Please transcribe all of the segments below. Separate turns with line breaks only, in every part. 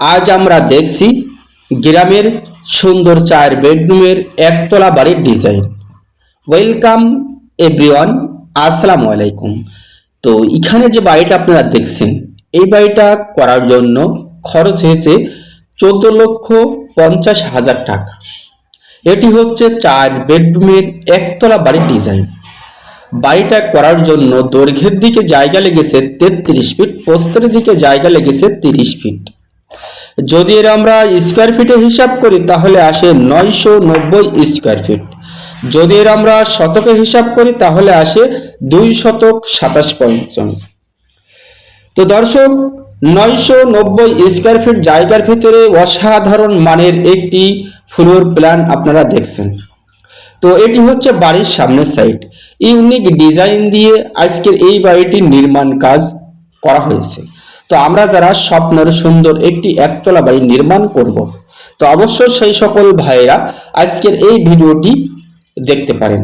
আজ আমরা দেখছি গ্রামের সুন্দর চার বেডরুমের একতলা বাড়ির ডিজাইন। ওয়েলকাম এভরিওয়ান, আসসালামু আলাইকুম। তো এখানে যে বাড়িটা আপনারা দেখছেন, এই বাড়িটা করার জন্য খরচ হয়েছে চোদ্দ লক্ষ পঞ্চাশ হাজার টাকা। এটি হচ্ছে চার বেডরুমের একতলা বাড়ির ডিজাইন। বাড়িটা করার জন্য দৈর্ঘ্যের দিকে জায়গা লেগেছে তেত্রিশ ফিট প্রস্তরের দিকে জায়গা লেগেছে তিরিশ ফিট। যদি এর আমরা স্কোয়ার ফিটে হিসাব করি, তাহলে আসে নয়শো নব্বই স্কোয়ার ফিট যদি এর আমরা শতকে হিসাব করি, তাহলে আসে দুই শতক সাতাশ পঞ্চম তো দর্শক, নয়শো নব্বই স্কোয়ার ফিট জায়গার ভিতরে অসাধারণ মানের একটি ফ্লোর প্ল্যান আপনারা দেখছেন। তো এটি হচ্ছে বাড়ির সামনের সাইড ইউনিক ডিজাইন দিয়ে আজকের এই বাড়িটির নির্মাণ কাজ করা হয়েছে। তো আমরা যারা স্বপ্নের সুন্দর একটি একতলা বাড়ি নির্মাণ করব, তো অবশ্যই সেই সকল ভাইয়েরা আজকের এই ভিডিওটি দেখতে পারেন।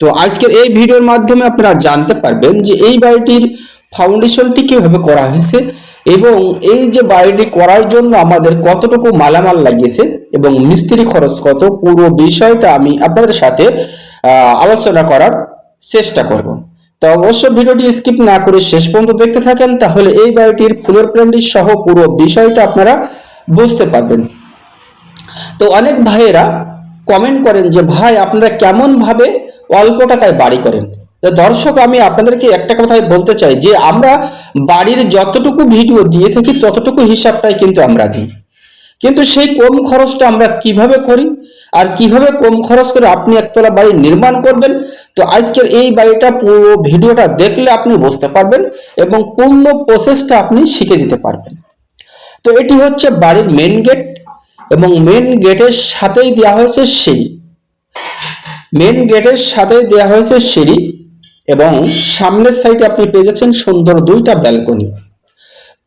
তো আজকের এই ভিডিওর মাধ্যমে আপনারা জানতে পারবেন যে এই বাড়িটির ফাউন্ডেশনটি কীভাবে করা হয়েছে এবং এই যে বাড়িটি করার জন্য আমাদের কতটুকু মালামাল লাগিয়েছে এবং মিস্ত্রি খরচ কত, পুরো বিষয়টা আমি আপনাদের সাথে আলোচনা করার চেষ্টা করব। তো অবশ্য ভিডিওটি স্কিপ না করে শেষ পর্যন্ত দেখতে থাকেন, তাহলে এই বাড়িটির ফ্লোর প্ল্যানটি সহ পুরো বিষয়টা আপনারা বুঝতে পারবেন। তো অনেক ভাইয়েরা কমেন্ট করেন যে, ভাই, আপনারা কেমন ভাবে অল্প টাকায় বাড়ি করেন? দর্শক, আমি আপনাদেরকে একটা কথাই বলতে চাই যে, আমরা বাড়ির যতটুকু ভিডিও দিয়ে থাকি, ততটুকু হিসাবটাই কিন্তু আমরা দিই। কিন্তু সেই কম খরচটা আমরা কীভাবে করি? আর কীভাবে কম খরচ করে আপনি একতলা বাড়ি নির্মাণ করবেন? তো আজকের এই বাড়িটা, পুরো ভিডিওটা দেখলে আপনি বুঝতে পারবেন এবং পূর্ণ প্রসেসটা আপনি শিখে যেতে পারবেন। তো এটি হচ্ছে বাড়ির মেন গেট এবং মেন গেটের সাথেই দেওয়া হয়েছে সিঁড়ি। মেন গেটের সাথেই দেওয়া হয়েছে সিঁড়ি এবং সামনের সাইডে আপনি পেয়ে যাচ্ছেন সুন্দর দুইটা ব্যালকনি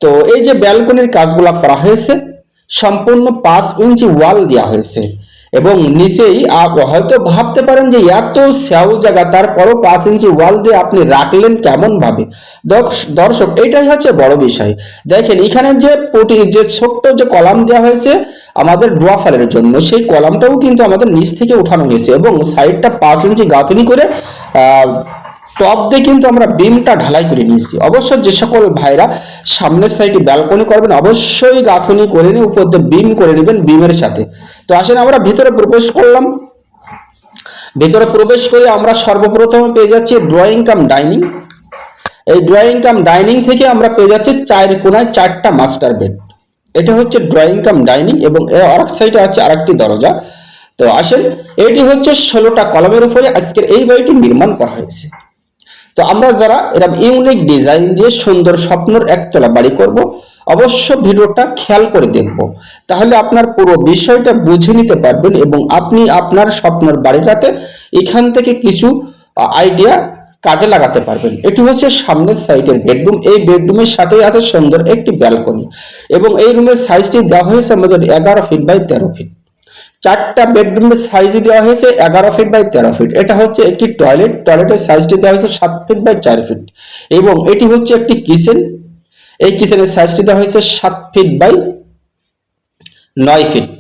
তো এই যে ব্যালকনির কাজগুলো করা হয়েছে সম্পূর্ণ পাঁচ ইঞ্চি ওয়াল দেওয়া হয়েছে। এবং নিচেই হয়তো ভাবতে পারেন যে এত স্যাও জায়গা, তারপরও পাঁচ ইঞ্চি ওয়াল দিয়ে আপনি রাখলেন কেমন ভাবে দর্শ- দর্শক, এটাই হচ্ছে বড় বিষয়। দেখেন, এখানে যে পটি, যে ছোট্ট যে কলাম দেওয়া হয়েছে আমাদের ড্রফালের জন্য, সেই কলামটাও কিন্তু আমাদের নিচ থেকে উঠানো হয়েছে এবং সাইডটা পাঁচ ইঞ্চি গাঁথনি করে টপ দিয়ে কিন্তু আমরা বিমটা ঢালাই করে নিয়েছি। অবশ্য যে সকল ভাইরা সামনের সাইডে ব্যালকনি করবেন, অবশ্যই গাঁথনি করে নিয়ে উপর দিয়ে বিম করে নেবেন বিমের সাথে। তো আসেন আমরা ভিতরে প্রবেশ করলাম। ভিতরে প্রবেশ করে আমরা সর্বপ্রথম পেয়ে যাচ্ছি ড্রয়িং কাম ডাইনিং এই ড্রয়িং কাম ডাইনিং থেকে আমরা পেয়ে যাচ্ছি চার কোনায় চারটা মাস্টার বেড এটা হচ্ছে ড্রয়িং কাম ডাইনিং এবং এর আরেক সাইডে আছে আরেকটি দরজা। তো আসেন, এটি হচ্ছে ষোলোটা কলমের উপরে আজকের এই বাড়িটি নির্মাণ করা হয়েছে। তো আমরা যারা এরকম ইউনিক ডিজাইন দিয়ে সুন্দর স্বপ্নর একতলা বাড়ি করব অবশ্য ভিডিওটা খেয়াল করে দেখব। তাহলে আপনার পুরো বিষয়টা বুঝে নিতে পারবেন এবং আপনি আপনার স্বপ্নের বাড়িটাতে এখান থেকে কিছু আইডিয়া কাজে লাগাতে পারবেন। এটি হচ্ছে সামনের সাইডের বেডরুম। এই বেডরুমের সাথেই আছে সুন্দর একটি ব্যালকনি এবং এই রুমের সাইজটি দেওয়া হয়েছে আমাদের এগারো ফিট বাই তেরো ফিট চারটা বেডরুমের সাইজ দেওয়া হয়েছে, এগারো ফিট বাই তেরো ফিট এটা হচ্ছে একটি টয়লেট টয়লেটের সাইজটি দেওয়া হয়েছে সাত ফিট বাই চার ফিট এবং এটি হচ্ছে একটি কিচেন এই কিচেনের সাইজটি দেওয়া হয়েছে সাত ফিট বাই নয় ফিট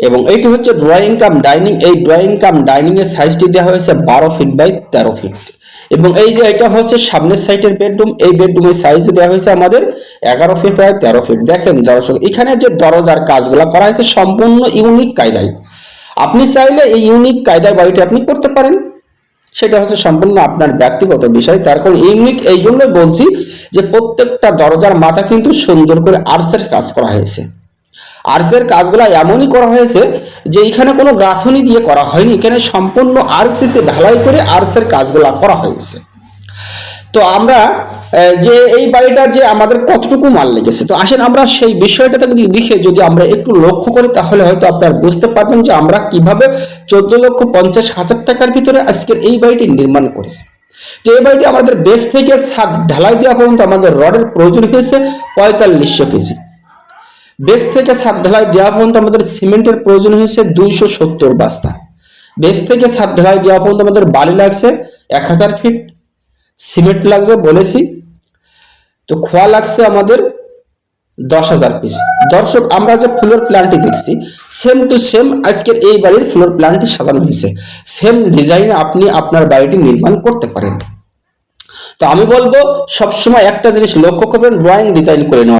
এবং এটি হচ্ছে ড্রয়িং কাম ডাইনিং এই ড্রয়িং কাম ডাইনিং এর সাইজটি দেওয়া হয়েছে বারো ফিট বাই তেরো ফিট এবং এই যে এটা হচ্ছে সামনের সাইডের বেডরুম, এই বেডরুমের সাইজ দেওয়া হয়েছে আমাদের এগারো ফিট বাই তেরো ফিট দেখেন দর্শক, এখানে যে দরজার কাজগুলো করা হয়েছে সম্পূর্ণ ইউনিক কায়দায়। আপনি চাইলে এই ইউনিক কায়দায় বাড়িটি আপনি করতে পারেন। সেটা হচ্ছে সম্পূর্ণ আপনার ব্যক্তিগত বিষয়। তার কারণ ইউনিক এই জন্যই বলছি যে প্রত্যেকটা দরজার মাথা কিন্তু সুন্দর করে আর্টসের কাজ করা হয়েছে। আর্টসের কাজগুলো এমনই করা হয়েছে যে এখানে কোনো গাঁথনি দিয়ে করা হয়নি, এখানে সম্পূর্ণ আরসিসি ঢালাই করে আর্টসের কাজগুলো করা হয়েছে। তো আমরা যে এই বাড়িটার যে আমাদের কতটুকু মাল লেগেছে, তো আসেন আমরা সেই বিষয়টাতে যদি দেখে যদি আমরা একটু লক্ষ্য করি, তাহলে হয়তো আপনারা বুঝতে পারবেন যে আমরা কীভাবে চোদ্দ লক্ষ পঞ্চাশ হাজার টাকার ভিতরে আজকের এই বাড়িটি নির্মাণ করেছি। তো এই বাড়িটি আমাদের বেস থেকে ছাদ ঢালাই দেওয়া পর্যন্ত আমাদের রডের প্রয়োজন হয়েছে পঁয়তাল্লিশশো কেজি। বেস থেকে ছাদ ঢালাই দেওয়া পর্যন্ত আমাদের সিমেন্টের প্রয়োজন হয়েছে দুইশো সত্তর বস্তা। বেস থেকে ছাদ ঢালাই দেওয়া পর্যন্ত আমাদের বালি লাগছে এক হাজার ফিট। সিমেন্ট লাগছে বলেছি। তো খোয়া লাগছে আমাদের দশ হাজার পিস। দর্শক, আমরা যে ফ্লোর প্ল্যানটি দেখছি সেম টু সেম আজকের এই বাড়ির ফ্লোর প্ল্যানটি সাজানো হয়েছে। সেম ডিজাইনে আপনি আপনার বাড়িটি নির্মাণ করতে পারেন। তো আমি বলব, সবসময় একটা জিনিস লক্ষ্য করবেন ড্রয়িং ডিজাইন করে নেওয়া।